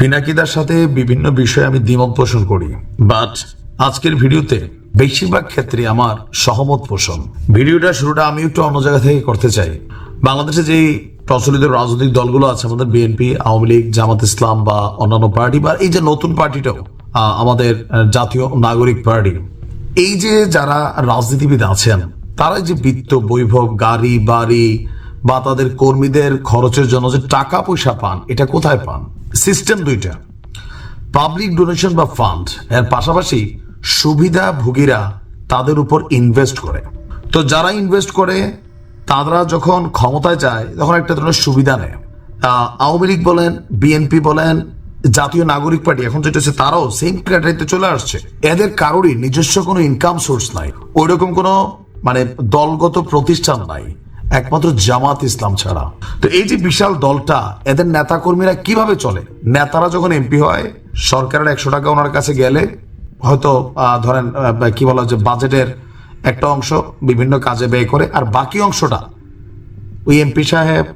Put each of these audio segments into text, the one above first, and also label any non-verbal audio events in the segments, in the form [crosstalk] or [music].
পিনাকিদার সাথে বিভিন্ন বিষয়ে আমি দ্বিমত পোষণ করি। বাট আজকের ভিডিওতে বেশিরভাগ ক্ষেত্রে আমার সহমত পোষণ। ভিডিওটা শুরুটা আমি একটু অন্য জায়গা থেকে করতে চাই। বাংলাদেশে যেই প্রচলিত রাজনৈতিক দলগুলো আছে, আমাদের বিএনপি আওয়ামী লীগ, জামাত ইসলাম বা অন্যান্য পার্টি বা এই যে নতুন পার্টিটাও আমাদের জাতীয় নাগরিক পার্টি, এই যে যারা রাজনীতিবিদ আছেন তারা যে বিত্ত, বৈভব, গাড়ি, বাড়ি বা তাদের কর্মীদের খরচের জন্য যে টাকা পয়সা পান, এটা কোথায় পান? সিস্টেম দুইটা। পাবলিক ডোনেশন বা ফান্ড, এর পাশাপাশি সুবিধাভোগীরা তাদের উপর ইনভেস্ট করে। তো যারা ইনভেস্ট করে, তারা যখন ক্ষমতায় যায়, তখন একটা ধরনের সুবিধা নেয়। আওয়ামী লীগ বলেন, বিএনপি বলেন, জাতীয় নাগরিক পার্টি, এখন যেটা হচ্ছে তারাও সেম ক্যাটারিতে চলে আসছে। এদের কারোরই নিজস্ব কোনো ইনকাম সোর্স নাই। ওইরকম কোনো মানে দলগত প্রতিষ্ঠান নাই। একমাত্র জামাত ইসলাম ছাড়া। তো এই যে বিশাল দলটা, এদের নেতা কর্মীরা কীভাবে চলে? নেতারা যখন এমপি হয়, সরকারের একশো টাকা ওনার কাছে গেলে, হয়তো ধরেন কি বলা যে বাজেটের একটা অংশ বিভিন্ন কাজে ব্যয় করে, আর বাকি অংশটা ওই এমপি সাহেব,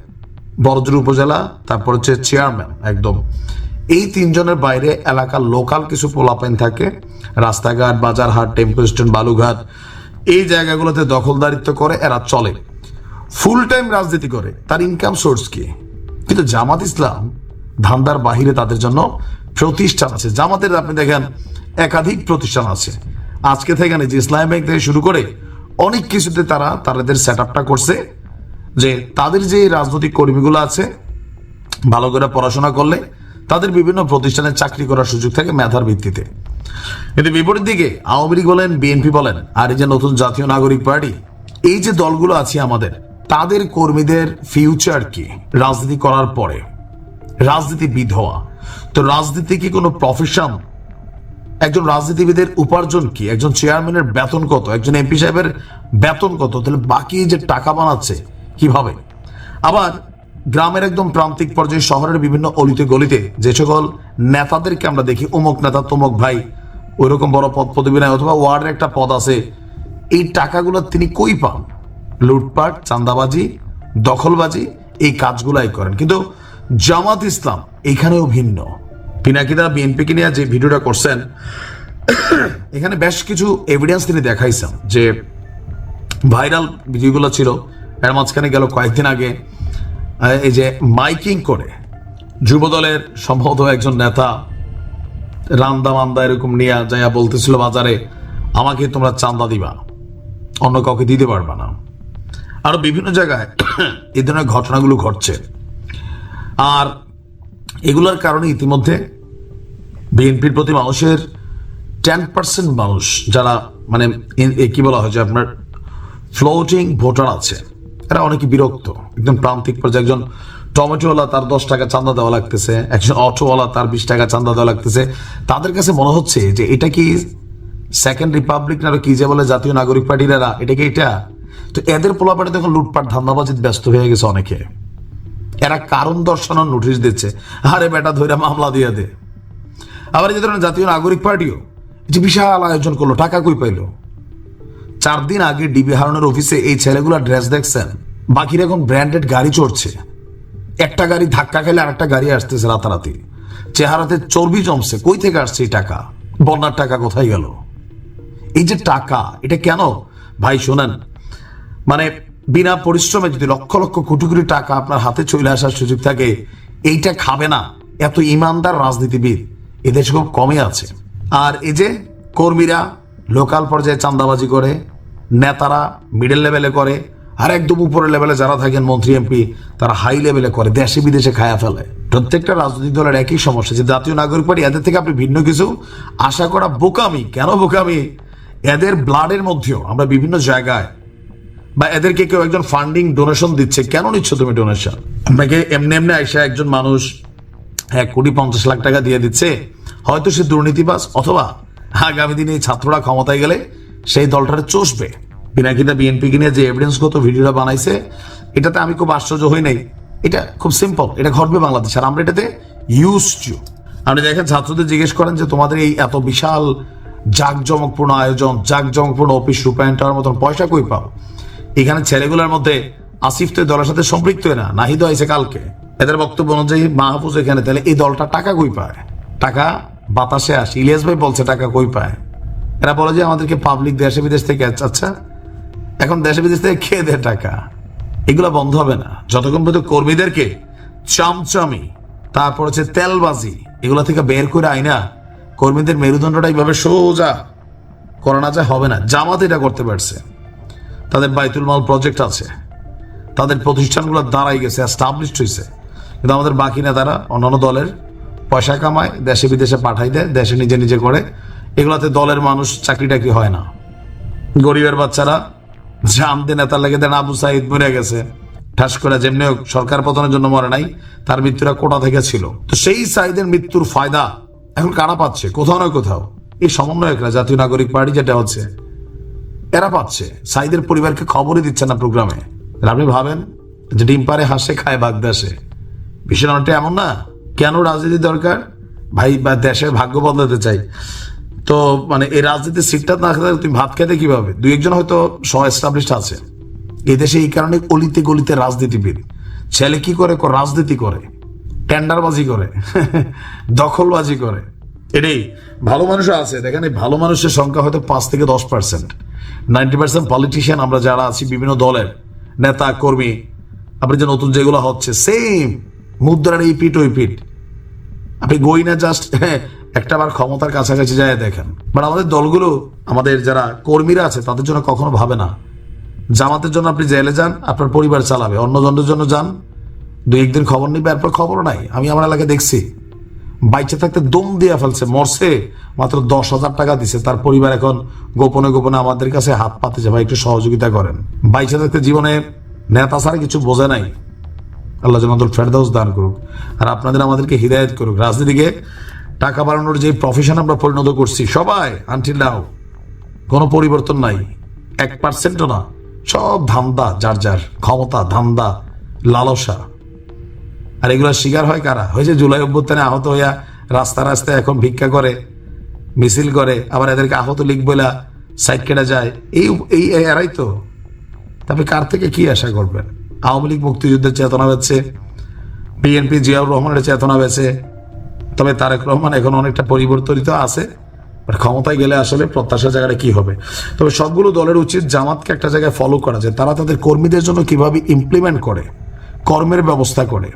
বড়জোর উপজেলা, তারপর হচ্ছে চেয়ারম্যান, একদম। এই তিনজনের বাইরে এলাকার লোকাল কিছু পোলাপাইন থাকে, রাস্তাঘাট, বাজারহাট, টেম্পো স্ট্যান্ড বালুঘাট এই জায়গাগুলোতে দখলদারিত্ব করে এরা চলে। ফুল টাইম রাজনীতি করে। তার ইনকাম সোর্স কি? কিন্তু জামাত ইসলাম ধান্দার বাহিরে তাদের জন্য প্রতিষ্ঠান আছে। জামাতের আপনি দেখেন, একাধিক প্রতিষ্ঠান আছে। আজকে থেকে যে ইসলাম ব্যাংক থেকে শুরু করে অনেক কিছুতে তারা তাদের সেট আপটা করছে যে তাদের যে রাজনৈতিক কর্মীগুলো আছে, ভালো করে পড়াশোনা করলে তাদের বিভিন্ন প্রতিষ্ঠানে চাকরি করার সুযোগ থাকে মেধার ভিত্তিতে। কিন্তু বিপরীত দিকে আওয়ামী লীগ বলেন, বিএনপি বলেন, আর এই যে নতুন জাতীয় নাগরিক পার্টি, এই যে দলগুলো আছে আমাদের তাদের কর্মীদের ফিউচার কি? রাজনীতি করার পরে। রাজনীতিবিদ হওয়া তো রাজনীতি কি কোনো প্রফেশন একজন রাজনীতিবিদের উপার্জন কি? একজন চেয়ারম্যানের বেতন কত? একজন এমপি সাহেবের বেতন কত? তাহলে বাকি যে টাকা বানাচ্ছে, কীভাবে? আবার গ্রামের একদম প্রান্তিক পর্যায়ে শহরের বিভিন্ন অলিতে গলিতে যে সকল নেতাদেরকে আমরা দেখি অমুক নেতা, তমুক ভাই, ওইরকম বড় পদ পদবী নাই, অথবা ওয়ার্ডের একটা পদ আছে, এই টাকাগুলো তিনি কই পান? লুটপাট চান্দাবাজি দখলবাজি, এই কাজগুলাই করেন। কিন্তু জামাত ইসলাম এখানেও ভিন্ন। পিনাকিদা বিএনপিকে নিয়ে যে ভিডিওটা করছেন, এখানে বেশ কিছু এভিডেন্স তিনি দেখাইছেন যে ভাইরাল ভিডিওগুলো ছিল। এর মাঝখানে গেল কয়েকদিন আগে এই যে মাইকিং করে যুবদলের সম্ভবত একজন নেতা, রান্দা মান্দা এরকম নিয়ে যাইয়া বলতেছিল বাজারে, আমাকে তোমরা চান্দা দিবা, অন্য কাউকে দিতে পারবা না। আরও বিভিন্ন জায়গায় [coughs] এ ধরনের ঘটনাগুলো ঘটছে। আর এগুলোর কারণে ইতিমধ্যে বিএনপির প্রতি মানুষের টেন পার্সেন্ট মানুষ যারা মানে কি বলা হয় যে আপনার ফ্লোটিং ভোটার আছে এরা অনেকে বিরক্ত। একদম প্রান্তিক পর্যায়ে একজন টমেটোওয়ালা তার দশ টাকা চান্দা দেওয়া লাগতেছে একজন অটোওয়ালা তার বিশ টাকা চান্দা দেওয়া লাগতেছে। তাদের কাছে মনে হচ্ছে যে এটা কি সেকেন্ড রিপাবলিক না আরও কি যে বলে জাতীয় নাগরিক পার্টির এটা কি এটা? তো এদের পোলাপাটে দেখুন লুটপাট ধান্দাবাজিত ব্যস্ত হয়ে গেছে অনেকে। এরা কারণ দর্শানোর নোটিশ দিচ্ছে। আরে বেটা ধরে মামলা দিয়ে দে। আবার যে ধরেন জাতীয় নাগরিক পার্টিও যে বিশাল আয়োজন করল, টাকা কই পাইলো? চার দিন আগে ডিবি হারনের অফিসে এই ছেলেগুলো ড্রেস দেখছেন, বাকিরা এখন ব্র্যান্ডেড গাড়ি চড়ছে। একটা গাড়ি ধাক্কা খেলে আরেকটা গাড়ি আসতেছে রাতারাতি। চেহারাতে চর্বি জমছে, কই থেকে আসছে এই টাকা? বন্যার টাকা কোথায় গেল? এই যে টাকা, এটা কেন? ভাই, শোনেন মানে বিনা পরিশ্রমে যদি লক্ষ লক্ষ কোটি কোটি টাকা আপনার হাতে চলে আসার সুযোগ থাকে, এইটা খাবে না। এত ইমানদার রাজনীতিবিদ এদেশে খুব কমই আছে। আর এই যে কর্মীরা লোকাল পর্যায়ে চাঁদাবাজি করে, নেতারা মিডল লেভেলে করে, আর একদম উপরের লেভেলে যারা থাকেন মন্ত্রী এমপি তারা হাই লেভেলে করে, দেশে বিদেশে খায়া ফেলে। প্রত্যেকটা রাজনৈতিক দলের একই সমস্যা, যে জাতীয় নাগরিক পার্টি, এদের থেকে আপনি ভিন্ন কিছু আশা করা বোকামি। কেন বোকামি? এদের ব্লাডের মধ্যেও আমরা বিভিন্ন জায়গায় বা এদেরকে কেউ একজন ফান্ডিং ডোনেশন দিচ্ছে, কেন নিচ্ছ তুমি ডোনেশন আপনাকে এমনি এমনি আইসা একজন মানুষ এক কোটি পঞ্চাশ লাখ টাকা দিয়ে দিচ্ছে, হয়তো সে দুর্নীতিবাস অথবা আগামী দিনে ছাত্ররা ক্ষমতায় গেলে সেই দলটারে চষবে। পিনাকিদা বিএনপিকে নিয়ে যে এভিডেন্সগত ভিডিওটা বানাইছে, এটাতে আমি খুব আশ্চর্য হই নাই। এটা খুব সিম্পল এটা ঘটবে বাংলাদেশ। আর আমরা এটাতে ইউজ টু আপনি দেখেন, ছাত্রদের জিজ্ঞেস করেন যে, তোমাদের এই এত বিশাল জাঁকজমকপূর্ণ আয়োজন, জাঁকজমকপূর্ণ অফিস রূপায়ণ টাওয়ার মতন পয়সা কই পাও? এখানে ছেলেগুলোর মধ্যে আসিফ তো দলের সাথে সম্পৃক্ত না নাহিদ হয়েছে কালকে। এদের বক্তব্য অনুযায়ী মাহফুজ এখানে তাহলে এই দলটা টাকা কই পায়? টাকা বাতাসে আসে। ইলিয়াস ভাই বলছে টাকা কই পায়? এরা বলে যে আমাদেরকে পাবলিক দেশে বিদেশ থেকে আচ্ছা, এখন দেশে বিদেশ থেকে খেয়ে দেয় টাকা? এগুলো বন্ধ হবে না। যতক্ষণ পর্যন্ত কর্মীদেরকে চামচামি তারপর হচ্ছে তেলবাজি এগুলো থেকে বের করে আইনা কর্মীদের মেরুদণ্ডটা এইভাবে সোজা করা না যায় হবে না। জামাত এটা করতে পারছে। তাদের বাইতুল মাল প্রজেক্ট আছে। তাদের প্রতিষ্ঠানগুলো দাঁড়াই গেছে এস্টাবলিশড হয়েছে কিন্তু আমাদের বাকি নেতারা, অন্যান্য দলের পয়সা কামায়, দেশে বিদেশে পাঠাই দেয়, দেশে নিজে নিজে করে। এগুলাতে দলের মানুষ চাকরি টাকরি হয় না। গরিবের বাচ্চারা জামতে নেতার লেগে দেন, আবু সাইদ মরে গেছে। ঠাস করে যেমনি সরকার পতনের জন্য মরে নাই, তার মৃত্যুরা কোটা থেকে ছিল। তো সেই সাইদের মৃত্যুর ফায়দা এখন কারা পাচ্ছে? কোথাও নয় কোথাও। এই সমন্বয়করা, জাতীয় নাগরিক পার্টি যেটা হচ্ছে এরা পাচ্ছে। সাইদের পরিবারকে খবরই দিচ্ছে না প্রোগ্রামে। আপনি ভাবেন যে ডিম পারে হাসে, খায় বাগদাসে। বিষয় অনেকটা এমন না? কেন রাজনীতি দরকার? ভাই, বা দেশের ভাগ্য বদলাতে চাই। তো মানে এই রাজনীতির সিটটা না থাকলে তুমি ভাত খেতে কীভাবে? দুই একজন হয়তো সহ এস্টাবলিশ আছে। এই দেশে এই কারণে অলিতে গলিতে রাজনীতিবিদ। ছেলে কি করে রাজনীতি করে। টেন্ডারবাজি করে। [laughs] দখলবাজি করে। এটাই, ভালো মানুষও আছে। দেখেন এই ভালো মানুষের সংখ্যা হয়তো পাঁচ থেকে দশ পার্সেন্ট নাইনটি পার্সেন্ট পলিটিশিয়ান আমরা যারা আছি, বিভিন্ন দলের নেতা, কর্মী, আপনি যে নতুন যেগুলো হচ্ছে সেম মুদ্রার এই পিঠ, ওই পিঠ। আপনি গই না জাস্ট একটা বার ক্ষমতার কাছাকাছি যায় দেখেন। বাট আমাদের দলগুলো, আমাদের যারা কর্মীরা আছে, তাদের জন্য কখনো ভাবে না। জামাতের জন্য আপনি জেলে যান, আপনার পরিবার চালাবে। অন্য জনের জন্য যান। দুই একদিন খবর নিবে, এরপর খবরও নাই। আমি আমার এলাকায় দেখছি। বাইচে থাকতে দম দিয়ে ফেলছে, মরছে, মাত্র দশ হাজার টাকা দিছে। তার পরিবার এখন গোপনে গোপনে আমাদের কাছে হাত পাতেছে ভাই, একটু সহযোগিতা করেন। বাইচে থাকতে জীবনে নেতা ছাড়া কিছু বোঝে নাই। আল্লাহ যেন ফেরদাউস দান করুক আর আপনাদের আমাদেরকে হৃদায়ত করুক। রাজনীতিকে টাকা বাড়ানোর যে প্রফেশন আমরা পরিণত করছি, সবাই আনটিল নাও কোনো পরিবর্তন নাই। এক পার্সেন্টও না, সব ধান্দা, যার যার ক্ষমতা, ধান্দা, লালসা। আর এগুলোর শিকার হয় কারা? হয়েছে জুলাই অভ্যুত্থানে আহত হইয়া রাস্তা রাস্তায় এখন ভিক্ষা করে, মিছিল করে, আবার এদেরকে আহত লিখ বইলা সাইড কেটে যায়। এই এই এরাই তো। তবে কার থেকে কি আশা করবেন? আওয়ামী লীগ মুক্তিযুদ্ধের চেতনা বেছে বিএনপি জিয়াউর রহমানের চেতনা বেছে তবে তারেক রহমান এখন অনেকটা পরিবর্তিত আছে ক্ষমতায় গেলে আসলে প্রত্যাশার জায়গাটা কি হবে? তবে সবগুলো দলের উচিত জামাতকে একটা জায়গায় ফলো করা যায় তারা তাদের কর্মীদের জন্য কীভাবে ইমপ্লিমেন্ট করে, কর্মের ব্যবস্থা করে।